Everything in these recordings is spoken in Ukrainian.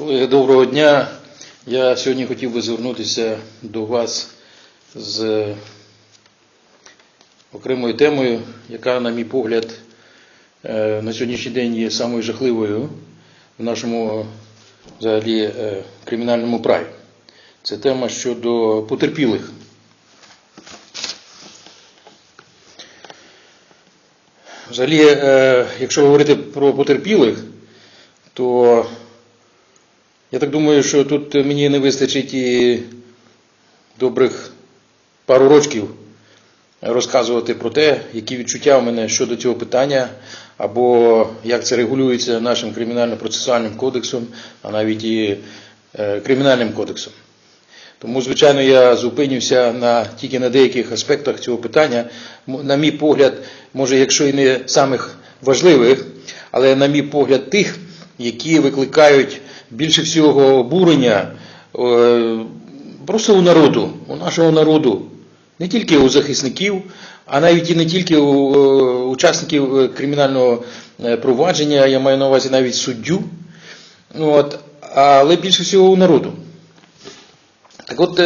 Колеги, доброго дня. Я сьогодні хотів би звернутися до вас з окремою темою, яка, на мій погляд, е, на сьогоднішній день є самою жахливою в нашому взагалі е, кримінальному праві. Це тема щодо потерпілих. Взагалі, е, якщо говорити про потерпілих, то я так думаю, що тут мені не вистачить і добрих пару рочків розказувати про те, які відчуття в мене щодо цього питання, або як це регулюється нашим кримінально-процесуальним кодексом, а навіть і е, кримінальним кодексом. Тому, звичайно, я зупинюся на, тільки на деяких аспектах цього питання. На мій погляд, може, якщо і не самих важливих, але на мій погляд, тих, які викликають більше всього обурення е, просто у народу, у нашого народу, не тільки у захисників, а навіть і не тільки у е, учасників е, кримінального провадження, я маю на увазі навіть суддю, от, але більше всього у народу. Так от,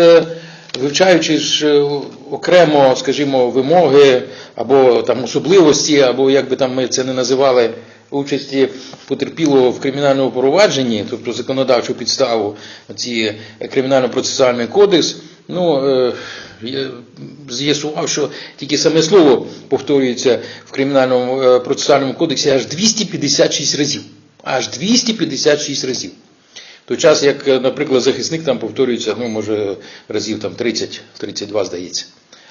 вивчаючи ж окремо, скажімо, вимоги або там особливості, або як би там ми це не називали, участі потерпілого в кримінальному провадженні, тобто законодавчу підставу, ці кримінально-процесуальний кодекс, ну, е, я з'ясував, що тільки саме слово повторюється в кримінальному е, процесуальному кодексі аж 256 разів. Аж 256 разів. В той час, як, е, наприклад, захисник там повторюється, ну, може, разів там 30, 32, здається,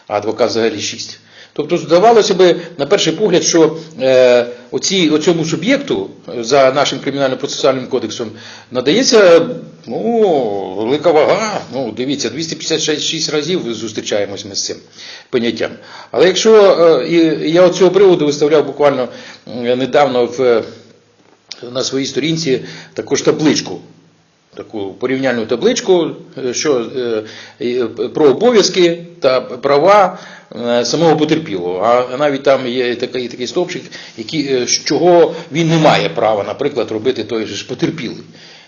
а адвокат взагалі 6. Тобто, здавалося би, на перший погляд, що е, оці, оцьому суб'єкту за нашим кримінально-процесуальним кодексом надається ну, велика вага. Ну, дивіться, 256 разів зустрічаємось ми з цим поняттям. Але якщо е, я цього приводу виставляв буквально недавно в, на своїй сторінці також табличку таку порівняльну табличку, е, що е, е, про обов'язки та права самого потерпілого. А навіть там є такий, такий стовпчик, який, е, чого він не має права, наприклад, робити той же ж потерпілий.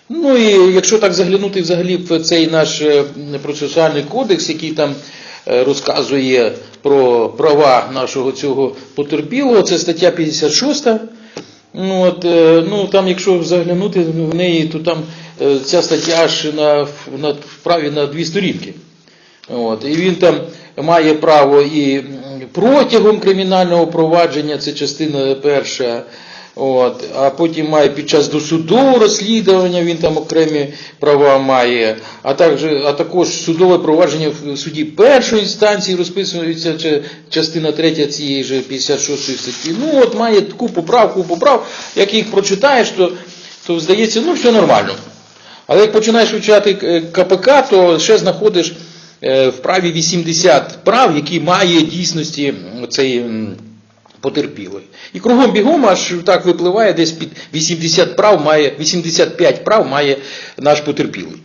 Ну і якщо так заглянути взагалі в цей наш е, процесуальний кодекс, який там е, розказує про права нашого цього потерпілого, це стаття 56. Ну, от, е, ну там, якщо заглянути в неї, то там е, ця стаття аж на, на вправі на дві сторінки. От, і він там має право і протягом кримінального провадження, це частина перша. От, а потім має під час досудового розслідування, він там окремі права має, а також, а також судове провадження в суді першої інстанції розписується частина третя цієї ж 56 статті. Ну от має купу прав, купу прав. Як їх прочитаєш, то, то здається, ну все нормально. Але як починаєш вивчати е, КПК, то ще знаходиш в праві 80 прав, які має дійсності цей потерпілий. І кругом бігом аж так випливає, десь під 80 прав має, 85 прав має наш потерпілий.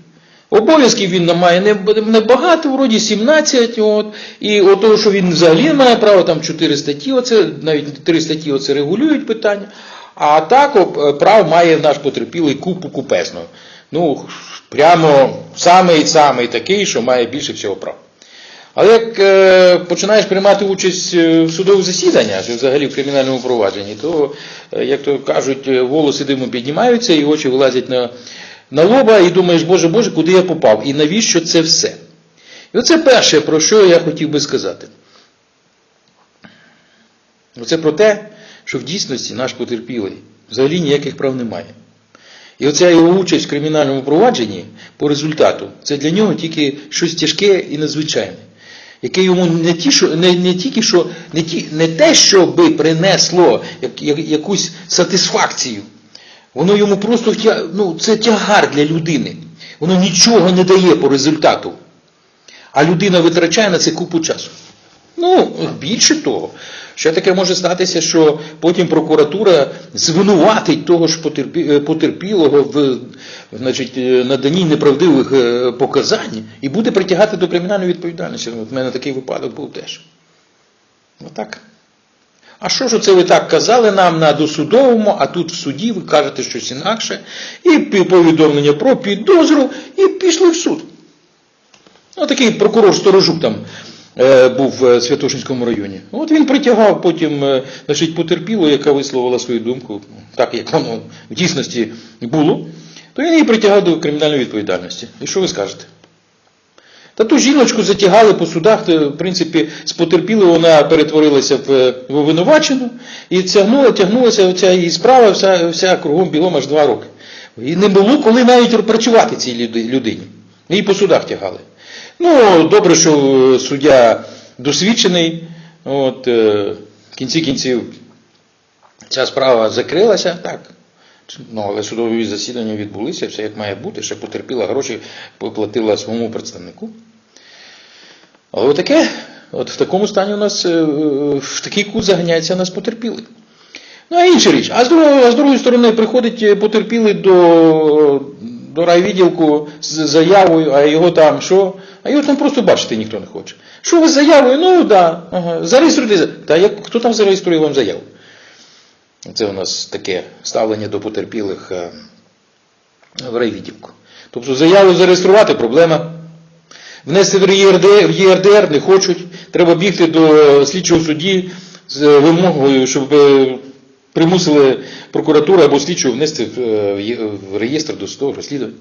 Обов'язків він має не- небагато, вроді 17, от, і от що він взагалі має права, там 4 статті, оце, навіть 3 статті оце регулюють питання, а так об- прав має наш потерпілий купу купесну. Ну, прямо самий-самий такий, що має більше всього прав. Але як е, починаєш приймати участь е, в судових засіданнях, чи взагалі в кримінальному провадженні, то, е, як то кажуть, е, волоси димом піднімаються і очі вилазять на, на лоба, і думаєш, Боже, Боже, куди я попав? І навіщо це все? І оце перше, про що я хотів би сказати. Оце про те, що в дійсності наш потерпілий взагалі ніяких прав не має. І оця його участь в кримінальному провадженні по результату, це для нього тільки щось тяжке і надзвичайне, яке йому не, ті, що, не, не тільки що, не, ті, не те, що би принесло як, як, якусь сатисфакцію, воно йому просто ну, це тягар для людини. Воно нічого не дає по результату. А людина витрачає на це купу часу. Ну, більше того, ще таке може статися, що потім прокуратура звинуватить того ж е, потерпілого в значить, е, наданні неправдивих е, показань і буде притягати до кримінальної відповідальності. От в мене такий випадок був теж. Отак. А що ж це ви так казали нам на досудовому, а тут в суді ви кажете щось інакше, і повідомлення про підозру, і пішли в суд. Ну, такий прокурор Сторожук там був в Святошинському районі. От він притягав потім е, значить, потерпілу, яка висловила свою думку, так як воно в дійсності було, то він її притягав до кримінальної відповідальності. І що ви скажете? Та ту жіночку затягали по судах, то, в принципі, з потерпілою вона перетворилася в, в обвинувачену і тягнула, тягнулася оця її справа вся, вся кругом бігом аж два роки. І не було коли навіть працювати цій людині. Її по судах тягали. Ну, добре, що е, суддя досвідчений. От, е, в кінці кінців ця справа закрилася, так. Ну, але судові засідання відбулися, все як має бути, ще потерпіла гроші, поплатила своєму представнику. Але отаке, от в такому стані у нас, е, в такий кут заганяється нас потерпілий. Ну, а інша річ. А з другої, а з другої сторони приходить потерпілий до, до райвідділку з заявою, а його там що? А його там просто бачити ніхто не хоче. Що ви з заявою? Ну да, ага. зареєструйте. Та як, хто там зареєструє вам заяву? Це у нас таке ставлення до потерпілих е, в райвідділку. Тобто заяву зареєструвати проблема. Внести в ЄРДР, ЄРДР не хочуть. Треба бігти до слідчого судді з вимогою, щоб е, примусили прокуратуру або слідчого внести в, е, реєстр досудового розслідування.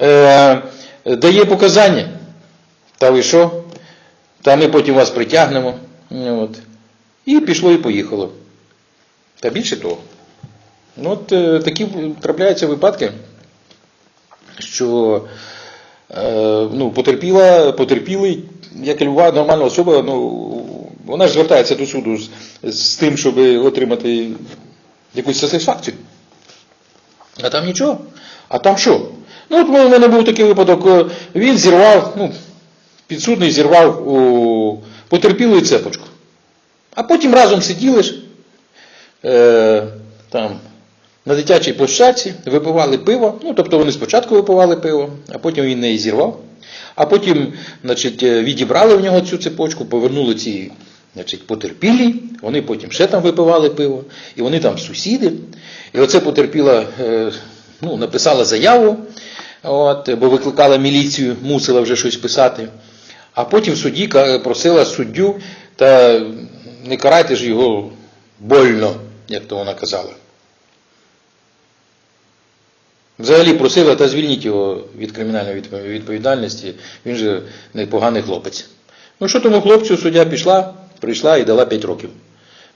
Е, дає показання. Та ви що? Та ми потім вас притягнемо. От. І пішло і поїхало. Та більше того. Ну, от е, такі трапляються випадки, що е, ну, потерпіла, потерпілий, як і люба нормальна особа, ну, вона ж звертається до суду з, з тим, щоб отримати якусь сатисфакцію. А там нічого. А там що? Ну, от у мене був такий випадок, е, він зірвав, ну, підсудний зірвав у потерпілої цепочку. А потім разом сиділи ж е, там, на дитячій площадці, випивали пиво. Ну, тобто вони спочатку випивали пиво, а потім він неї зірвав. А потім значить, е, відібрали в нього цю цепочку, повернули ці значить, потерпілі, вони потім ще там випивали пиво, і вони там сусіди. І оце потерпіла, е, ну, написала заяву, от, бо викликала міліцію, мусила вже щось писати. А потім в суді просила суддю, та не карайте ж його больно, як то вона казала. Взагалі просила, та звільніть його від кримінальної відповідальності, він же непоганий хлопець. Ну що тому хлопцю суддя пішла, прийшла і дала 5 років.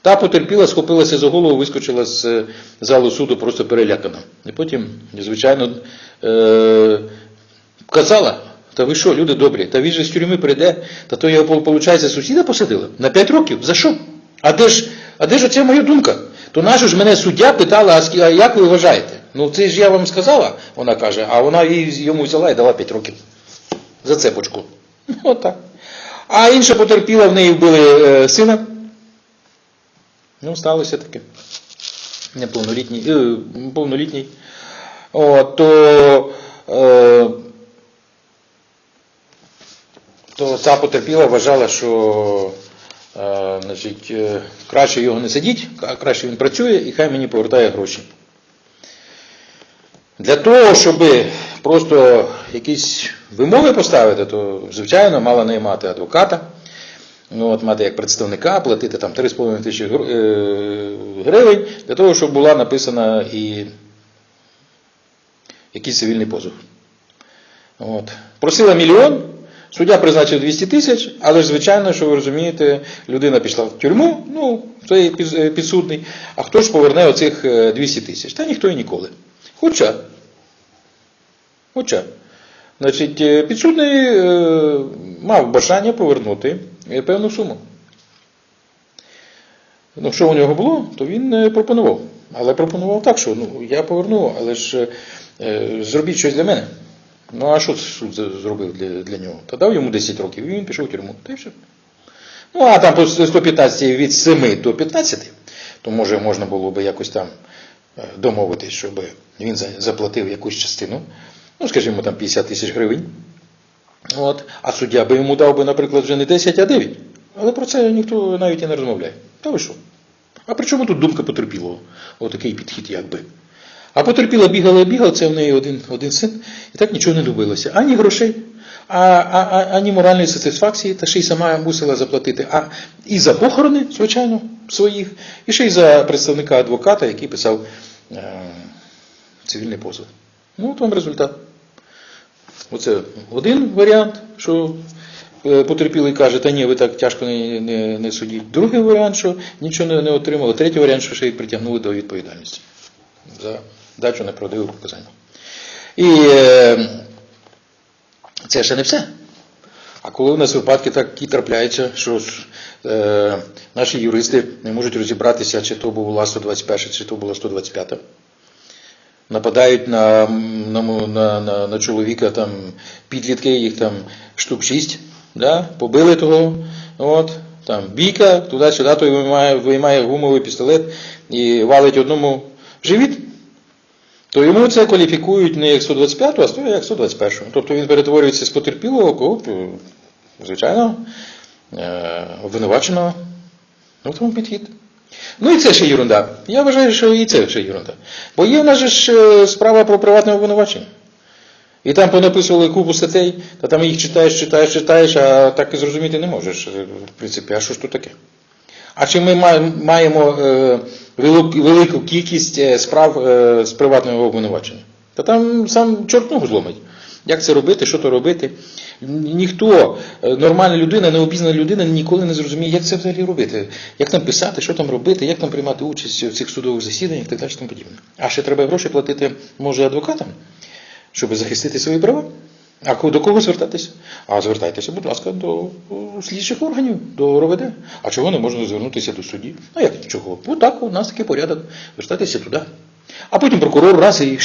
Та потерпіла, схопилася за голову, вискочила з е, залу суду просто перелякана. І потім, звичайно, е- казала, та ви що, люди добрі, та він же з тюрми прийде, та то його, виходить, сусіда посадила на 5 років. За що? А де ж, а де ж оця моя думка? То нащо ж мене суддя питала, а, як ви вважаєте? Ну це ж я вам сказала, вона каже, а вона йому взяла і дала 5 років. За цепочку. Отак. А інша потерпіла, в неї вбили е, сина. Ну, сталося таке. Неповнолітній. Е, повнолітній. От, то, е, то ця потерпіла вважала, що е, значить, е, краще його не сидіть, краще він працює і хай мені повертає гроші. Для того, щоб просто якісь вимоги поставити, то, звичайно, мала наймати адвоката, ну, от, мати як представника, платити там 3,5 тисячі е, гривень, для того, щоб була написана і якийсь цивільний позов. От. Просила мільйон, суддя призначив 200 тисяч, але ж, звичайно, що ви розумієте, людина пішла в тюрму, ну, цей е, підсудний, а хто ж поверне оцих е, 200 тисяч? Та ніхто і ніколи. Хоча, хоча, значить, е, підсудний е, мав бажання повернути е, певну суму. Ну, що у нього було, то він е, пропонував. Але пропонував так, що ну, я поверну, але ж е, зробіть щось для мене. Ну, а що суд зробив для, для нього? Та дав йому 10 років, і він пішов в тюрму. Та й все. Ну, а там по 115 від 7 до 15, то може можна було би якось там е, домовитись, щоб він заплатив якусь частину, ну, скажімо, там 50 тисяч гривень. От. А суддя би йому дав би, наприклад, вже не 10, а 9. Але про це ніхто навіть і не розмовляє. Та ви що? А при чому тут думка потерпілого? Отакий підхід, якби. А потерпіла бігала, бігала, це в неї один, один син, і так нічого не добилося. Ані грошей, а, а, а, ані моральної сатисфакції, та ще й сама мусила заплатити. А і за похорони, звичайно, своїх, і ще й за представника адвоката, який писав е, цивільний позов. Ну, от вам результат. Оце один варіант, що е, потерпілий каже, та ні, ви так тяжко не, не, не судіть. Другий варіант, що нічого не, не отримали. Третій варіант, що ще й притягнули до відповідальності за дачу неправдивих показань. І е, це ще не все. А коли у нас випадки такі трапляються, що е, наші юристи не можуть розібратися, чи то була 121, чи то була 125, нападають на, на, на, на, на чоловіка, там, підлітки, їх там штук 6, да? побили того, от, там, бійка, туди-сюди, той виймає, виймає гумовий пістолет і валить одному живіт, то йому це кваліфікують не як 125, а 100, як 121. Тобто він перетворюється з потерпілого, кого, звичайно, е, обвинуваченого. Ну, тому підхід. Ну і це ще ерунда. Я вважаю, що і це ще ерунда. Бо є в нас ж е, справа про приватне обвинувачення. І там понаписували купу статей, та там їх читаєш, читаєш, читаєш, а так і зрозуміти не можеш. Е, В принципі, а що ж тут таке? А чи ми маємо е, велику, кількість е, справ е, з приватного обвинувачення? Та там сам чорт ногу зломить. Як це робити, що то робити? Ніхто, нормальна людина, необізнана людина ніколи не зрозуміє, як це взагалі робити, як там писати, що там робити, як там приймати участь в цих судових засіданнях і так далі. тому подібне. А ще треба гроші платити, може, адвокатам, щоб захистити свої права. А до кого звертатися? А звертайтеся, будь ласка, до слідчих органів, до РОВД. А чого не можна звернутися до судді? Ну як чого? Бо так, у нас такий порядок. Звертайтеся туди. А потім прокурор раз і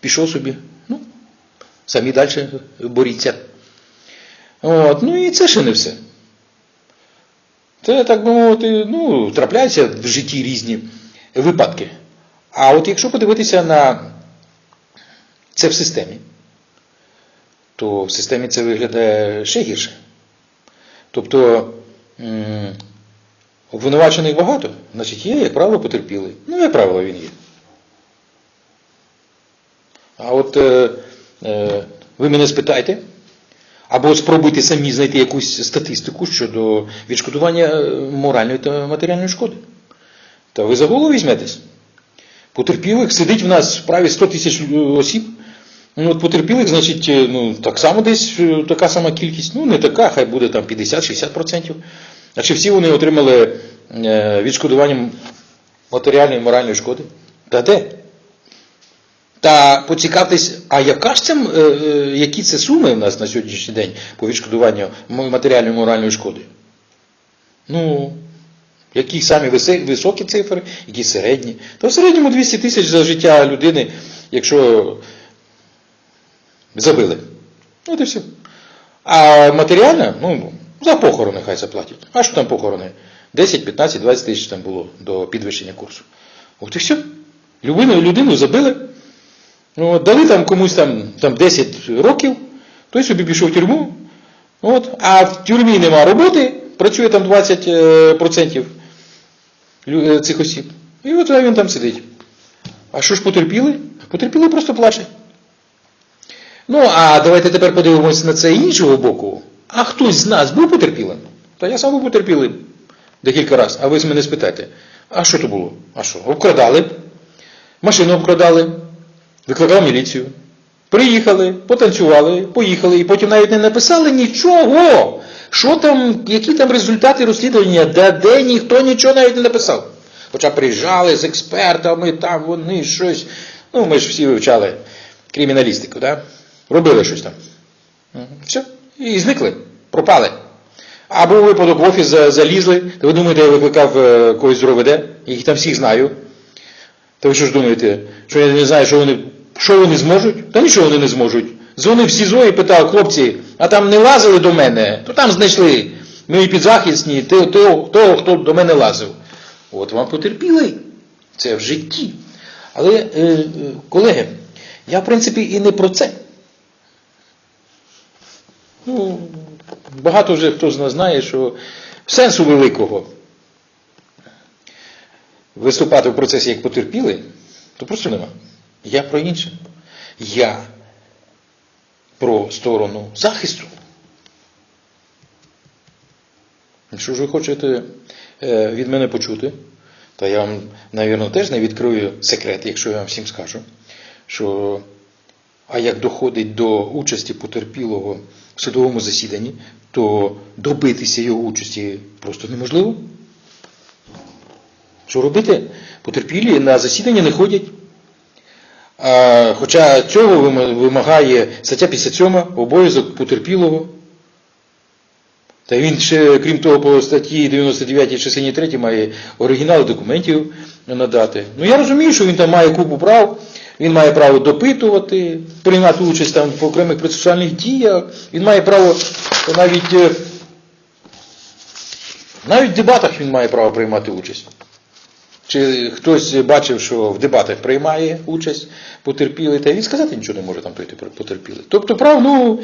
пішов собі. Ну, самі далі боріться. От, ну і це ще не все. Це, так би мовити, ну, трапляються в житті різні випадки. А от якщо подивитися на це в системі, то в системі це виглядає ще гірше. Тобто обвинувачених багато, значить є, як правило, потерпілий. Ну, як правило, він є. А от е, е, ви мене спитайте, або спробуйте самі знайти якусь статистику щодо відшкодування е, моральної та матеріальної шкоди. Та ви за голову візьметесь. Потерпілих сидить в нас в справі 100 тисяч е, осіб. Ну, от потерпілих, значить, е, ну, так само десь е, така сама кількість, ну не така, хай буде там 50-60%. А чи всі вони отримали е, відшкодування матеріальної і моральної шкоди? Та де? Та поцікавтесь, а яка ж це, які це суми в нас на сьогоднішній день по відшкодуванню матеріальної і моральної шкоди? Ну, які самі високі цифри, які середні. Та в середньому 200 тисяч за життя людини, якщо забили. От і все. А матеріальна, ну, за похорони хай заплатять. А що там похорони? 10, 15, 20 тисяч там було до підвищення курсу. От і все. Людину, людину забили. Ну, дали там комусь там, там 10 років, той собі пішов в тюрму. От, а в тюрмі нема роботи, працює там 20% е, цих осіб. І от він там сидить. А що ж потерпіли? Потерпіли просто плаче. Ну, а давайте тепер подивимося на це іншого боку. А хтось з нас був потерпілим? Та я сам був потерпілим декілька разів, а ви з мене спитаєте, а що то було? А що? Обкрадали, машину обкрадали, викликав міліцію. Приїхали, потанцювали, поїхали, і потім навіть не написали нічого. Що там, які там результати розслідування, де, де ніхто нічого навіть не написав. Хоча приїжджали з експертами, там вони щось. Ну, ми ж всі вивчали криміналістику, да? Робили щось там. Все. І зникли, пропали. А був випадок в офіс залізли. Та ви думаєте, я викликав е, когось з РОВД? Їх там всіх знаю. Та ви що ж думаєте, що я не знаю, що вони, що вони зможуть? Та нічого вони не зможуть. Дзвонив в СІЗО і питав, хлопці, а там не лазили до мене, то там знайшли. Мої підзахисні, того, того, того, хто до мене лазив. От вам потерпіли. Це в житті. Але, е, е, колеги, я в принципі і не про це. Ну, багато вже хто з нас знає, що сенсу великого виступати в процесі як потерпілий, то просто нема. Я про інше. Я про сторону захисту. Якщо ж ви хочете е, від мене почути, то я вам, навірно, теж не відкрию секрет, якщо я вам всім скажу, що а як доходить до участі потерпілого в судовому засіданні, то добитися його участі просто неможливо. Що робити? Потерпілі на засідання не ходять. А, хоча цього вимагає стаття 57 обов'язок потерпілого. Та він ще, крім того, по статті 99 частині 3 має оригінали документів надати. Ну я розумію, що він там має купу прав, він має право допитувати, приймати участь там в окремих процесуальних діях, він має право навіть, е, навіть в дебатах він має право приймати участь. Чи хтось бачив, що в дебатах приймає участь потерпілий, та він сказати нічого не може там той потерпілий. Тобто прав, ну,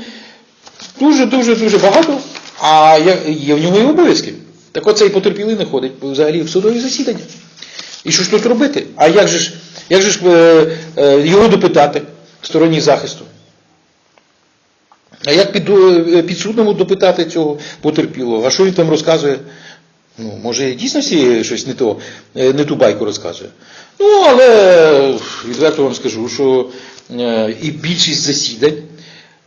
дуже-дуже дуже багато, а є в нього і обов'язки. Так оцей потерпілий не ходить взагалі в судові засідання. І що ж тут робити? А як же ж, як же ж е, е, його допитати стороні захисту? А як під, е, підсудному допитати цього потерпілого? А що він там розказує? Ну, може, дійсно всі щось не, то, не ту байку розказує. Ну, але відверто вам скажу, що і більшість засідань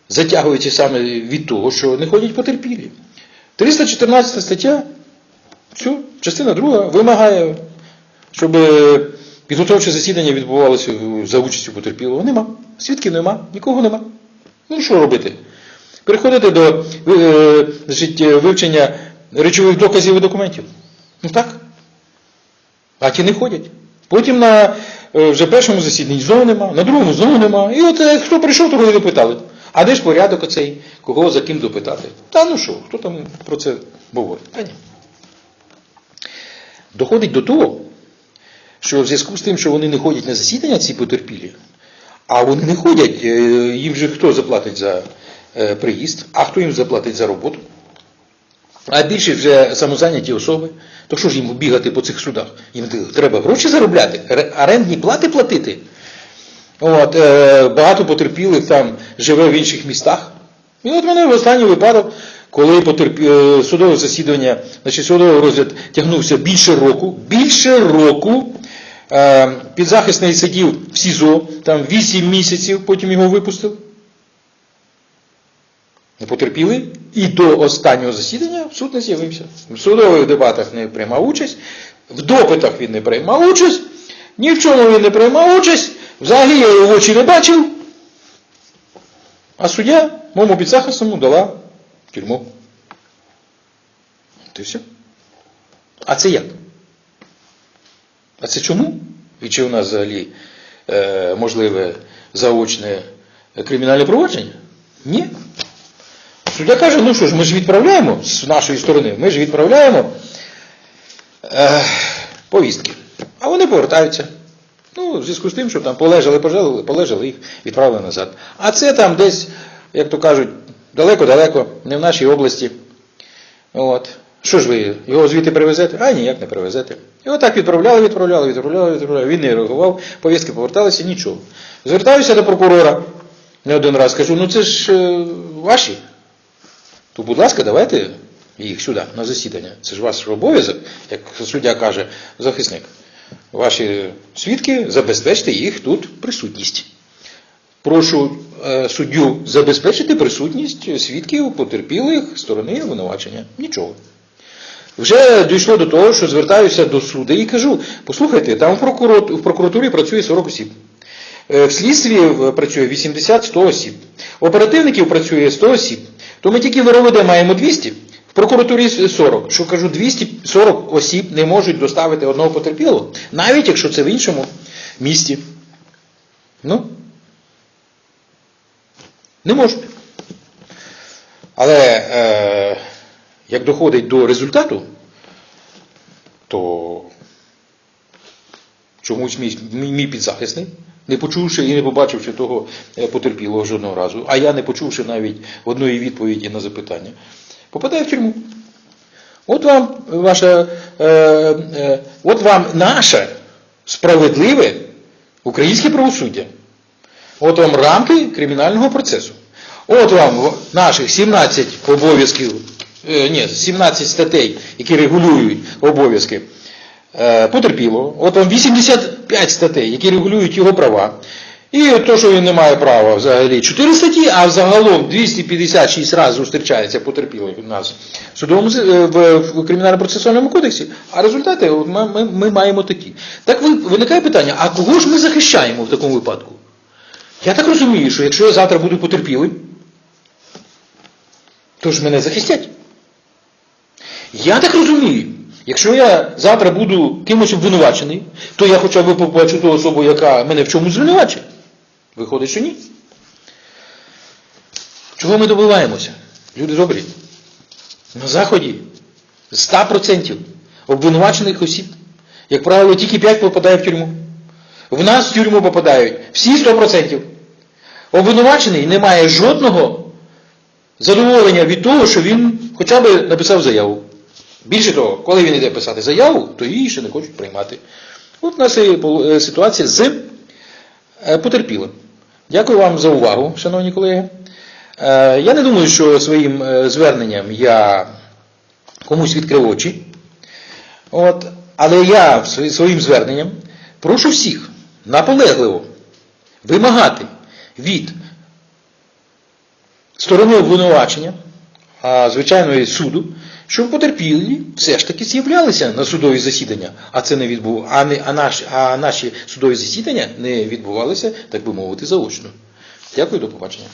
затягується саме від того, що не ходять потерпілі. 314 стаття, все, частина друга вимагає, щоб е, підготовче засідання відбувалося за участю потерпілого. Нема. Свідків нема, нікого нема. Ну що робити? Переходити до е, значить, е, вивчення речових доказів і документів. Ну так. А ті не ходять. Потім на е, вже першому засіданні знову нема, на другому знову нема. І от е, хто прийшов, того і допитали. А де ж порядок оцей, кого за ким допитати? Та ну що, хто там про це говорить? Та ні. Доходить до того, що в зв'язку з тим, що вони не ходять на засідання, ці потерпілі, а вони не ходять, е, їм же хто заплатить за е, приїзд, а хто їм заплатить за роботу? А більше вже самозайняті особи. То що ж їм бігати по цих судах? Їм треба гроші заробляти, ре- орендні плати платити. От, е, багато потерпілих там живе в інших містах. І от мене в останній випадок, коли потерп... е, судове засідання, значить судовий розгляд тягнувся більше року, більше року, підзахисний сидів в СІЗО, там 8 місяців, потім його випустили. Не потерпіли, і до останнього засідання суд не з'явився. В судових дебатах не приймав участь, в допитах він не приймав участь, ні в чому він не приймав участь, взагалі я його в очі не бачив. А суддя моєму підзахисному дала тюрму. І все. А це як? А це чому? І чи у нас взагалі е, можливе заочне кримінальне провадження? Ні. Суддя каже, ну що ж, ми ж відправляємо з нашої сторони, ми ж відправляємо е, повістки. А вони повертаються. Ну, в зв'язку з тим, що там полежали, пожалили, полежали, їх відправили назад. А це там десь, як то кажуть, далеко-далеко, не в нашій області. От. Що ж ви його звідти привезете? А ніяк не привезете. І отак відправляли, відправляли, відправляли, відправляли. Він не реагував, повістки поверталися, нічого. Звертаюся до прокурора не один раз, кажу, ну це ж е, ваші. То, будь ласка, давайте їх сюди, на засідання. Це ж ваш обов'язок, як суддя каже, захисник. Ваші свідки, забезпечте їх тут присутність. Прошу е, суддю забезпечити присутність свідків потерпілих сторони обвинувачення. Нічого. Вже дійшло до того, що звертаюся до суду і кажу, послухайте, там в, прокуратурі працює 40 осіб. Е, В слідстві працює 80-100 осіб. Оперативників працює 100 осіб. То ми тільки в РОВД маємо 200, в прокуратурі 40. Що кажу, 240 осіб не можуть доставити одного потерпілого, навіть якщо це в іншому місті. Ну, не можуть. Але е, як доходить до результату, то чомусь мій, мій, підзахисний, не почувши і не побачивши того е, потерпілого жодного разу, а я не почувши навіть одної відповіді на запитання, попадає в тюрму. От вам ваше, е, е, от вам наше справедливе українське правосуддя. От вам рамки кримінального процесу. От вам наших 17 обов'язків, ні, 17 статей, які регулюють обов'язки е, потерпілого. От вам 85 статей, які регулюють його права. І то, що він не має права взагалі 4 статті, а загалом 256 разів зустрічається потерпілий у нас в судовому е, в, кримінально-процесуальному кодексі, а результати ми, ми, ми маємо такі. Так виникає питання, а кого ж ми захищаємо в такому випадку? Я так розумію, що якщо я завтра буду потерпілим, то ж мене захистять. Я так розумію, якщо я завтра буду кимось обвинувачений, то я хоча б побачу ту особу, яка мене в чомусь звинувачує. Виходить, що ні. Чого ми добиваємося? Люди добрі. На Заході з 100% обвинувачених осіб, як правило, тільки 5 попадає в тюрму. В нас в тюрму попадають всі 100%. Обвинувачений не має жодного задоволення від того, що він хоча б написав заяву. Більше того, коли він йде писати заяву, то її ще не хочуть приймати. От у нас і е, ситуація з е, потерпілим. Дякую вам за увагу, шановні колеги. Е, Я не думаю, що своїм зверненням я комусь відкрив очі. От, але я своїм зверненням прошу всіх наполегливо вимагати від сторони обвинувачення, а звичайно і суду, щоб потерпілі все ж таки з'являлися на судові засідання, а це не відбув, а, не, а, наш, а наші судові засідання не відбувалися, так би мовити, заочно. Дякую, до побачення.